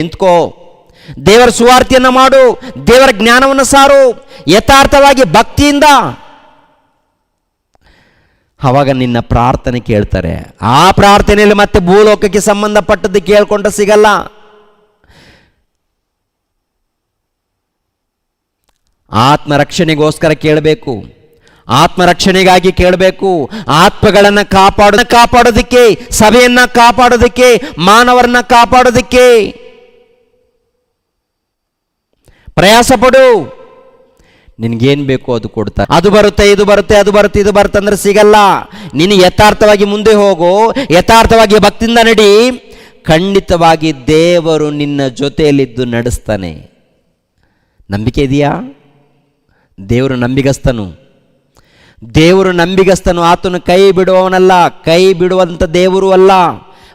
ನಿಂತ್ಕೋ. ದೇವರ ಸುವಾರ್ತೆಯನ್ನು ಮಾಡು, ದೇವರ ಜ್ಞಾನವನ್ನು ಸಾರು, ಯಥಾರ್ಥವಾಗಿ ಭಕ್ತಿಯಿಂದ. ಅವಾಗ ನಿನ್ನ ಪ್ರಾರ್ಥನೆ ಕೇಳ್ತಾರೆ. ಆ ಪ್ರಾರ್ಥನೆಯಲ್ಲಿ ಮತ್ತೆ ಭೂಲೋಕಕ್ಕೆ ಸಂಬಂಧಪಟ್ಟದ್ದು ಕೇಳ್ಕೊಂಡ್ರೆ ಸಿಗಲ್ಲ. ಆತ್ಮರಕ್ಷಣೆಗೋಸ್ಕರ ಕೇಳಬೇಕು. ಆತ್ಮರಕ್ಷಣೆಗಾಗಿ ಕೇಳಬೇಕು. ಆತ್ಮಗಳನ್ನು ಕಾಪಾಡ, ಕಾಪಾಡೋದಕ್ಕೆ, ಸಭೆಯನ್ನ ಕಾಪಾಡೋದಕ್ಕೆ, ಮಾನವರನ್ನ ಕಾಪಾಡೋದಕ್ಕೆ. ಪ್ರಯಾಸ ಪಡು ನಿನಗೇನು ಬೇಕೋ ಅದು ಕೊಡ್ತಾರೆ. ಅದು ಬರುತ್ತೆ, ಇದು ಬರುತ್ತೆ, ಅದು ಬರುತ್ತೆ, ಇದು ಬರುತ್ತೆ ಅಂದರೆ ಸಿಗಲ್ಲ. ನೀನು ಯಥಾರ್ಥವಾಗಿ ಮುಂದೆ ಹೋಗು, ಯಥಾರ್ಥವಾಗಿ ಭಕ್ತಿಯಿಂದ ನಡಿ. ಖಂಡಿತವಾಗಿ ದೇವರು ನಿನ್ನ ಜೊತೆಯಲ್ಲಿದ್ದು ನಡೆಸ್ತಾನೆ. ನಂಬಿಕೆ ಇದೆಯಾ? ದೇವರು ನಂಬಿಗಸ್ತನು. ದೇವರು ನಂಬಿಗಸ್ತನು, ಆತನು ಕೈ ಬಿಡುವವನಲ್ಲ, ಕೈ ಬಿಡುವಂಥ ದೇವರು ಅಲ್ಲ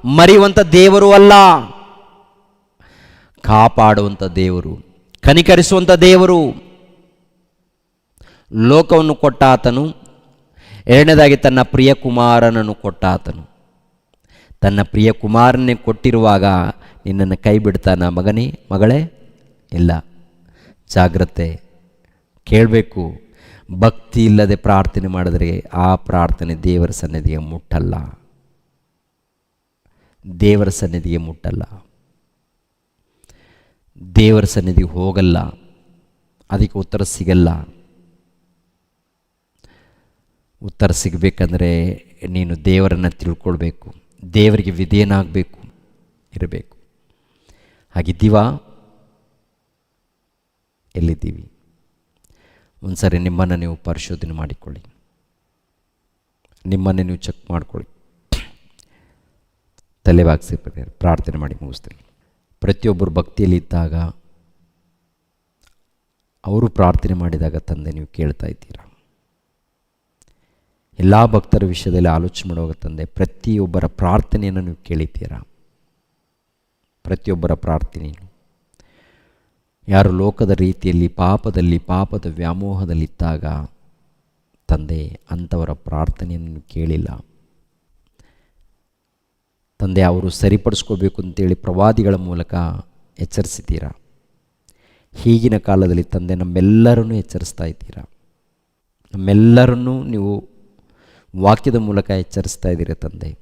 ಮರೆಯುವಂಥ ದೇವರು ಅಲ್ಲ. ಕಾಪಾಡುವಂಥ ದೇವರು. ಕನಿಕರಿಸುವಂಥ ದೇವರು. ಲೋಕವನ್ನು ಕೊಟ್ಟ ಆತನು ಎರಡನೇದಾಗಿ ತನ್ನ ಪ್ರಿಯ ಕುಮಾರನನ್ನು ಕೊಟ್ಟ ಆತನು ತನ್ನ ಪ್ರಿಯ ಕುಮಾರನೇ ಕೊಟ್ಟಿರುವಾಗ ನಿನ್ನನ್ನು ಕೈ ಬಿಡ್ತಾನ ಮಗನೇ, ಮಗಳೇ? ಇಲ್ಲ. ಜಾಗ್ರತೆ. ಕೇಳಬೇಕು. ಭಕ್ತಿ ಇಲ್ಲದೆ ಪ್ರಾರ್ಥನೆ ಮಾಡಿದರೆ ಆ ಪ್ರಾರ್ಥನೆ ದೇವರ ಸನ್ನಿಧಿಗೆ ಮುಟ್ಟಲ್ಲ. ದೇವರ ಸನ್ನಿಧಿಗೆ ಮುಟ್ಟಲ್ಲ. ದೇವರ ಸನ್ನಿಧಿಗೆ ಹೋಗಲ್ಲ, ಅದಕ್ಕೆ ಉತ್ತರ ಸಿಗಲ್ಲ. ಉತ್ತರ ಸಿಗಬೇಕಂದ್ರೆ ನೀನು ದೇವರನ್ನು ತಿಳ್ಕೊಳ್ಬೇಕು, ದೇವರಿಗೆ ವಿಧೇಯನಾಗಬೇಕು, ಇರಬೇಕು. ಹಾಗಿದ್ದೀವಾ? ಎಲ್ಲಿದ್ದೀವಿ? ಒಂದು ಸರಿ ನಿಮ್ಮನ್ನು ನೀವು ಪರಿಶೋಧನೆ ಮಾಡಿಕೊಳ್ಳಿ. ನಿಮ್ಮನ್ನು ನೀವು ಚೆಕ್ ಮಾಡಿಕೊಳ್ಳಿ. ತಲೆ ಬಾಗಿಸಿ ಪ್ರಾರ್ಥನೆ ಮಾಡಿ ಮುಗಿಸ್ತೀನಿ. ಪ್ರತಿಯೊಬ್ಬರು ಭಕ್ತಿಯಲ್ಲಿ ಇದ್ದಾಗ ಅವರು ಪ್ರಾರ್ಥನೆ ಮಾಡಿದಾಗ ತಂದೆ, ನೀವು ಕೇಳ್ತಾ ಇದ್ದೀರಾ? ಎಲ್ಲ ಭಕ್ತರ ವಿಷಯದಲ್ಲಿ ಆಲೋಚನೆ ಮಾಡುವಾಗ ತಂದೆ, ಪ್ರತಿಯೊಬ್ಬರ ಪ್ರಾರ್ಥನೆಯನ್ನು ನೀವು ಕೇಳಿದ್ದೀರಾ? ಪ್ರತಿಯೊಬ್ಬರ ಪ್ರಾರ್ಥನೆಯನ್ನು ಯಾರು ಲೋಕದ ರೀತಿಯಲ್ಲಿ, ಪಾಪದಲ್ಲಿ, ಪಾಪದ ವ್ಯಾಮೋಹದಲ್ಲಿದ್ದಾಗ ತಂದೆ, ಅಂಥವರ ಪ್ರಾರ್ಥನೆಯನ್ನು ಕೇಳಿಲ್ಲ. ತಂದೆ, ಅವರು ಸರಿಪಡಿಸ್ಕೋಬೇಕು ಅಂತೇಳಿ ಪ್ರವಾದಿಗಳ ಮೂಲಕ ಎಚ್ಚರಿಸಿದ್ದೀರಾ? ಈಗಿನ ಕಾಲದಲ್ಲಿ ತಂದೆ, ನಮ್ಮೆಲ್ಲರನ್ನೂ ಎಚ್ಚರಿಸ್ತಾ ಇದ್ದೀರಾ? ನಮ್ಮೆಲ್ಲರನ್ನೂ ನೀವು ವಾಕ್ಯದ ಮೂಲಕ ಎಚ್ಚರಿಸ್ತಾ ಇದ್ದೀರಾ ತಂದೆ?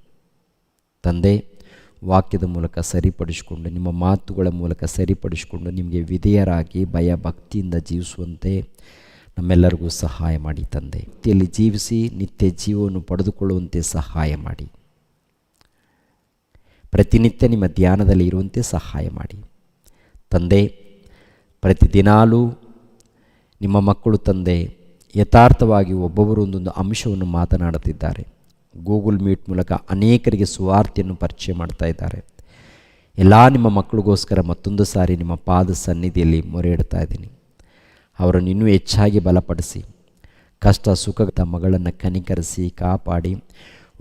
ತಂದೆ, ವಾಕ್ಯದ ಮೂಲಕ ಸರಿಪಡಿಸಿಕೊಂಡು, ನಿಮ್ಮ ಮಾತುಗಳ ಮೂಲಕ ಸರಿಪಡಿಸಿಕೊಂಡು, ನಿಮಗೆ ವಿಧೇಯರಾಗಿ ಭಯ ಭಕ್ತಿಯಿಂದ ಜೀವಿಸುವಂತೆ ನಮ್ಮೆಲ್ಲರಿಗೂ ಸಹಾಯ ಮಾಡಿ ತಂದೆ. ಭಕ್ತಿಯಲ್ಲಿ ಜೀವಿಸಿ, ನಿತ್ಯ ಜೀವವನ್ನು ಪಡೆದುಕೊಳ್ಳುವಂತೆ ಸಹಾಯ ಮಾಡಿ. ಪ್ರತಿನಿತ್ಯ ನಿಮ್ಮ ಧ್ಯಾನದಲ್ಲಿ ಇರುವಂತೆ ಸಹಾಯ ಮಾಡಿ. ತಂದೆ, ಪ್ರತಿದಿನಾಲೂ ನಿಮ್ಮ ಮಕ್ಕಳು ತಂದೆ, ಯಥಾರ್ಥವಾಗಿ ಒಬ್ಬೊಬ್ಬರು ಒಂದೊಂದು ಅಂಶವನ್ನು ಮಾತನಾಡುತ್ತಿದ್ದಾರೆ. ಗೂಗಲ್ ಮೀಟ್ ಮೂಲಕ ಅನೇಕರಿಗೆ ಸುವಾರ್ತೆಯನ್ನು ಪರಿಚಯ ಮಾಡ್ತಾ ಇದ್ದಾರೆ. ಎಲ್ಲ ನಿಮ್ಮ ಮಕ್ಕಳಿಗೋಸ್ಕರ ಮತ್ತೊಂದು ಸಾರಿ ನಿಮ್ಮ ಪಾದ ಸನ್ನಿಧಿಯಲ್ಲಿ ಮೊರೆ ಇಡ್ತಾ ಇದ್ದೀನಿ. ಅವರನ್ನು ಇನ್ನೂ ಹೆಚ್ಚಾಗಿ ಬಲಪಡಿಸಿ, ಕಷ್ಟ ಸುಖದ ಮಗಳನ್ನು ಕನಿಕರಿಸಿ, ಕಾಪಾಡಿ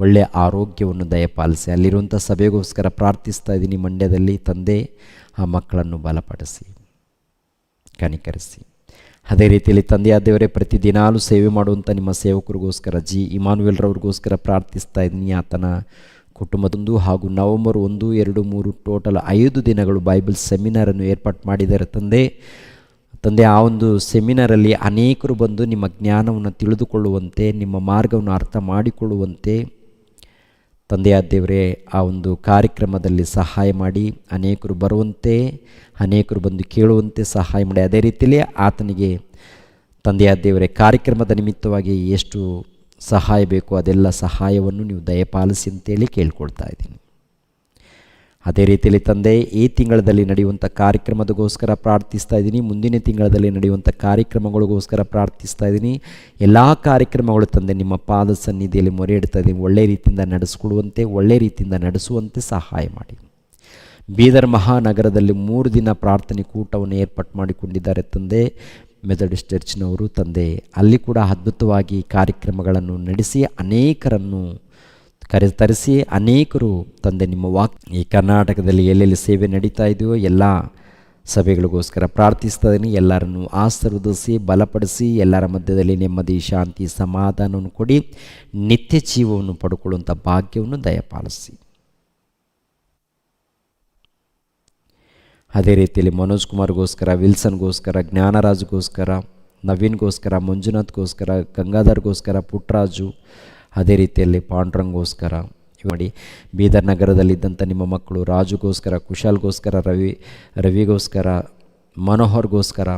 ಒಳ್ಳೆಯ ಆರೋಗ್ಯವನ್ನು ದಯಪಾಲಿಸಿ. ಅಲ್ಲಿರುವಂಥ ಸಭೆಗೋಸ್ಕರ ಪ್ರಾರ್ಥಿಸ್ತಾ ಇದ್ದೀನಿ. ಮಂಡ್ಯದಲ್ಲಿ ತಂದೆ, ಆ ಮಕ್ಕಳನ್ನು ಬಲಪಡಿಸಿ, ಕನಿಕರಿಸಿ. ಅದೇ ರೀತಿಯಲ್ಲಿ ತಂದೆಯ ದೇವರೇ ಪ್ರತಿದಿನಾಲು ಸೇವೆ ಮಾಡುವಂಥ ನಿಮ್ಮ ಸೇವಕರಿಗೋಸ್ಕರ, ಜಿ. ಇಮಾನುವೆಲ್ರವ್ರಿಗೋಸ್ಕರ ಪ್ರಾರ್ಥಿಸ್ತಾ ಇದ್ದೀನಿ. ಆತನ ಕುಟುಂಬದೊಂದು ಹಾಗೂ ನವೆಂಬರ್ ಒಂದು, ಎರಡು, ಮೂರು ಟೋಟಲ್ ಐದು ದಿನಗಳು ಬೈಬಲ್ ಸೆಮಿನಾರನ್ನು ಏರ್ಪಾಟ್ ಮಾಡಿದ್ದಾರೆ. ತಂದೆ ತಂದೆ, ಆ ಒಂದು ಸೆಮಿನಾರಲ್ಲಿ ಅನೇಕರು ಬಂದು ನಿಮ್ಮ ಜ್ಞಾನವನ್ನು ತಿಳಿದುಕೊಳ್ಳುವಂತೆ, ನಿಮ್ಮ ಮಾರ್ಗವನ್ನು ಅರ್ಥ ಮಾಡಿಕೊಳ್ಳುವಂತೆ ತಂದೆಯ ದೇವರೇ, ಆ ಒಂದು ಕಾರ್ಯಕ್ರಮದಲ್ಲಿ ಸಹಾಯ ಮಾಡಿ, ಅನೇಕರು ಬರುವಂತೆ, ಅನೇಕರು ಬಂದು ಕೇಳುವಂತೆ ಸಹಾಯ ಮಾಡಿ. ಅದೇ ರೀತಿಯಲ್ಲಿ ಆತನಿಗೆ ತಂದೆಯ ದೇವರೇ, ಕಾರ್ಯಕ್ರಮದ ನಿಮಿತ್ತವಾಗಿ ಎಷ್ಟು ಸಹಾಯ ಬೇಕು, ಅದೆಲ್ಲ ಸಹಾಯವನ್ನು ನೀವು ದಯಪಾಲಿಸಿ ಅಂತೇಳಿ ಕೇಳ್ಕೊಳ್ತಾ ಇದ್ದೀನಿ. ಅದೇ ರೀತಿಯಲ್ಲಿ ತಂದೆ, ಈ ತಿಂಗಳಲ್ಲಿ ನಡೆಯುವಂಥ ಕಾರ್ಯಕ್ರಮದಗೋಸ್ಕರ ಪ್ರಾರ್ಥಿಸ್ತಾ ಇದ್ದೀನಿ. ಮುಂದಿನ ತಿಂಗಳಲ್ಲಿ ನಡೆಯುವಂಥ ಕಾರ್ಯಕ್ರಮಗಳಿಗೋಸ್ಕರ ಪ್ರಾರ್ಥಿಸ್ತಾ ಇದ್ದೀನಿ. ಎಲ್ಲ ಕಾರ್ಯಕ್ರಮಗಳು ತಂದೆ, ನಿಮ್ಮ ಪಾದ ಸನ್ನಿಧಿಯಲ್ಲಿ ಮೊರೆ ಇಡ್ತಾ ಇದ್ದೀನಿ. ಒಳ್ಳೆ ರೀತಿಯಿಂದ ನಡೆಸಿಕೊಡುವಂತೆ, ಒಳ್ಳೆ ರೀತಿಯಿಂದ ನಡೆಸುವಂತೆ ಸಹಾಯ ಮಾಡಿ. ಬೀದರ್ ಮಹಾನಗರದಲ್ಲಿ ಮೂರು ದಿನ ಪ್ರಾರ್ಥನೆ ಕೂಟವನ್ನು ಏರ್ಪಾಟು ಮಾಡಿಕೊಂಡಿದ್ದಾರೆ ತಂದೆ. ಮೆಥಡಿಸ್ಟ್ ಚರ್ಚ್ನವರು ತಂದೆ, ಅಲ್ಲಿ ಕೂಡ ಅದ್ಭುತವಾಗಿ ಕಾರ್ಯಕ್ರಮಗಳನ್ನು ನಡೆಸಿ ಅನೇಕರನ್ನು ಕರೆ ತರಿಸಿ ಅನೇಕರು ತಂದೆ ನಿಮ್ಮ ವಾಕ್, ಈ ಕರ್ನಾಟಕದಲ್ಲಿ ಎಲ್ಲೆಲ್ಲಿ ಸೇವೆ ನಡೀತಾ ಇದೆಯೋ ಎಲ್ಲ ಸಭೆಗಳಿಗೋಸ್ಕರ ಪ್ರಾರ್ಥಿಸ್ತಾ ಇದ್ದೀನಿ ಎಲ್ಲರನ್ನು ಆಶೀರ್ವದಿಸಿ, ಬಲಪಡಿಸಿ, ಎಲ್ಲರ ಮಧ್ಯದಲ್ಲಿ ನೆಮ್ಮದಿ, ಶಾಂತಿ, ಸಮಾಧಾನವನ್ನು ಕೊಡಿ. ನಿತ್ಯ ಜೀವವನ್ನು ಪಡ್ಕೊಳ್ಳುವಂಥ ಭಾಗ್ಯವನ್ನು ದಯಪಾಲಿಸಿ. ಅದೇ ರೀತಿಯಲ್ಲಿ ಮನೋಜ್ ಕುಮಾರ್ಗೋಸ್ಕರ, ವಿಲ್ಸನ್ಗೋಸ್ಕರ, ಜ್ಞಾನರಾಜ್ಗೋಸ್ಕರ, ನವೀನ್ಗೋಸ್ಕರ, ಮಂಜುನಾಥ್ಗೋಸ್ಕರ, ಗಂಗಾಧರ್ಗೋಸ್ಕರ ಪುಟ್ಟರಾಜು ಅದೇ ರೀತಿಯಲ್ಲಿ ಪಾಂಡ್ರಂಗೋಸ್ಕರ ಮಾಡಿ ಬೀದರ್ ನಗರದಲ್ಲಿದ್ದಂಥ ನಿಮ್ಮ ಮಕ್ಕಳು ರಾಜುಗೋಸ್ಕರ, ಕುಶಾಲ್ಗೋಸ್ಕರ, ರವಿ, ರವಿಗೋಸ್ಕರ, ಮನೋಹರ್ಗೋಸ್ಕರ,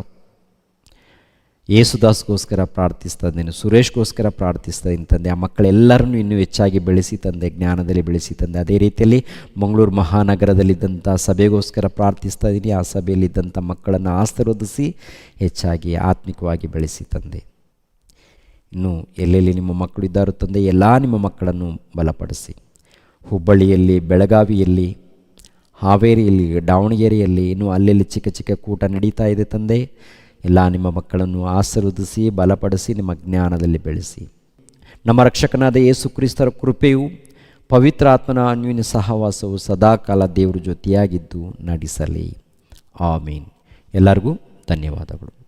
ಯೇಸುದಾಸ್ಗೋಸ್ಕರ ಪ್ರಾರ್ಥಿಸ್ತಾ ಇದ್ದೇನೆ, ಸುರೇಶ್ಗೋಸ್ಕರ ಪ್ರಾರ್ಥಿಸ್ತಾ ಇದ್ದೀನಿ ತಂದೆ. ಆ ಮಕ್ಕಳೆಲ್ಲರನ್ನೂ ಇನ್ನೂ ಹೆಚ್ಚಾಗಿ ಬೆಳೆಸಿ ತಂದೆ, ಜ್ಞಾನದಲ್ಲಿ ಬೆಳೆಸಿ ತಂದೆ. ಅದೇ ರೀತಿಯಲ್ಲಿ ಮಂಗಳೂರು ಮಹಾನಗರದಲ್ಲಿದ್ದಂಥ ಸಭೆಗೋಸ್ಕರ ಪ್ರಾರ್ಥಿಸ್ತಾ ಇದ್ದೀನಿ. ಆ ಸಭೆಯಲ್ಲಿದ್ದಂಥ ಮಕ್ಕಳನ್ನು ಆಶೀರ್ವದಿಸಿ ಹೆಚ್ಚಾಗಿ ಆತ್ಮಿಕವಾಗಿ ಬೆಳೆಸಿ ತಂದೆ. ಇನ್ನು ಎಲ್ಲೆಲ್ಲಿ ನಿಮ್ಮ ಮಕ್ಕಳು ಇದ್ದಾರೋ ತಂದೆ, ಎಲ್ಲ ನಿಮ್ಮ ಮಕ್ಕಳನ್ನು ಬಲಪಡಿಸಿ. ಹುಬ್ಬಳ್ಳಿಯಲ್ಲಿ, ಬೆಳಗಾವಿಯಲ್ಲಿ, ಹಾವೇರಿಯಲ್ಲಿ, ದಾವಣಗೆರೆಯಲ್ಲಿ, ಇನ್ನು ಅಲ್ಲೆಲ್ಲಿ ಚಿಕ್ಕ ಚಿಕ್ಕ ಕೂಟ ನಡೀತಾ ಇದೆ ತಂದೆ. ಎಲ್ಲ ನಿಮ್ಮ ಮಕ್ಕಳನ್ನು ಆಶೀರ್ವದಿಸಿ, ಬಲಪಡಿಸಿ, ನಿಮ್ಮ ಜ್ಞಾನದಲ್ಲಿ ಬೆಳೆಸಿ. ನಮ್ಮ ರಕ್ಷಕನಾದ ಯೇಸು ಕ್ರಿಸ್ತರ ಕೃಪೆಯು ಪವಿತ್ರ ಆತ್ಮನ ಸಹವಾಸವು ಸದಾಕಾಲ ದೇವರ ಜೊತೆಯಾಗಿದ್ದು ನಡೆಸಲಿ. ಆಮೀನ್. ಎಲ್ಲರಿಗೂ ಧನ್ಯವಾದಗಳು.